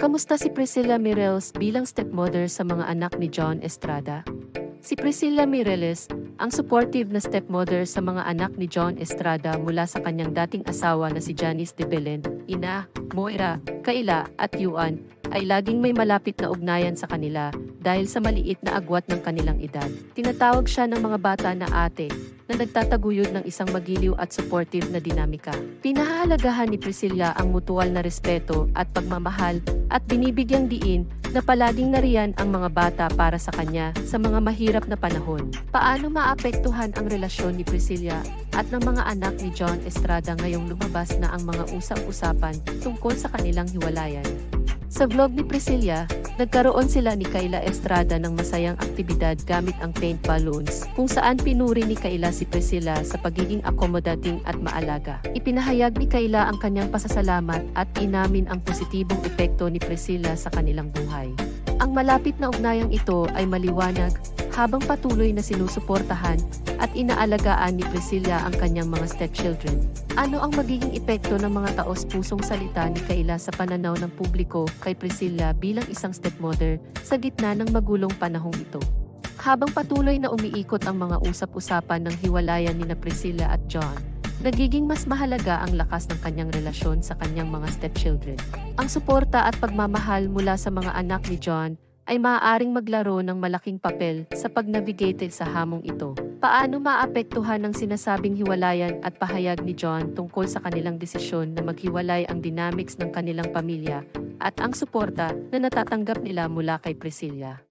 Kamusta si Priscilla Mireles bilang stepmother sa mga anak ni John Estrada? Si Priscilla Mireles, ang supportive na stepmother sa mga anak ni John Estrada mula sa kanyang dating asawa na si Janice de Belen, Ina, Moira, Kaila at Yuan, ay laging may malapit na ugnayan sa kanila dahil sa maliit na agwat ng kanilang edad. Tinatawag siya ng mga bata na ate na nagtataguyod ng isang magiliw at supportive na dinamika. Pinahahalagahan ni Priscilla ang mutual na respeto at pagmamahal at binibigyang diin na palaging nariyan ang mga bata para sa kanya sa mga mahirap na panahon. Paano maapektuhan ang relasyon ni Priscilla at ng mga anak ni John Estrada ngayong lumabas na ang mga usap-usapan tungkol sa kanilang hiwalayan? Sa vlog ni Priscilla, nagkaroon sila ni Kayla Estrada ng masayang aktibidad gamit ang paint balloons, kung saan pinuri ni Kayla si Priscilla sa pagiging accommodating at maalaga. Ipinahayag ni Kayla ang kanyang pasasalamat at inamin ang positibong epekto ni Priscilla sa kanilang buhay. Ang malapit na ugnayang ito ay maliwanag habang patuloy na sinusuportahan at inaalagaan ni Priscilla ang kanyang mga stepchildren. Ano ang magiging epekto ng mga taos-pusong salita ni Kaila sa pananaw ng publiko kay Priscilla bilang isang stepmother sa gitna ng magulong panahong ito? Habang patuloy na umiikot ang mga usap-usapan ng hiwalayan ni na Priscilla at John, nagiging mas mahalaga ang lakas ng kanyang relasyon sa kanyang mga stepchildren. Ang suporta at pagmamahal mula sa mga anak ni John ay maaaring maglaro ng malaking papel sa pag-navigate sa hamong ito. Paano maapektuhan ng sinasabing hiwalayan at pahayag ni John tungkol sa kanilang desisyon na maghiwalay ang dynamics ng kanilang pamilya at ang suporta na natatanggap nila mula kay Priscilla?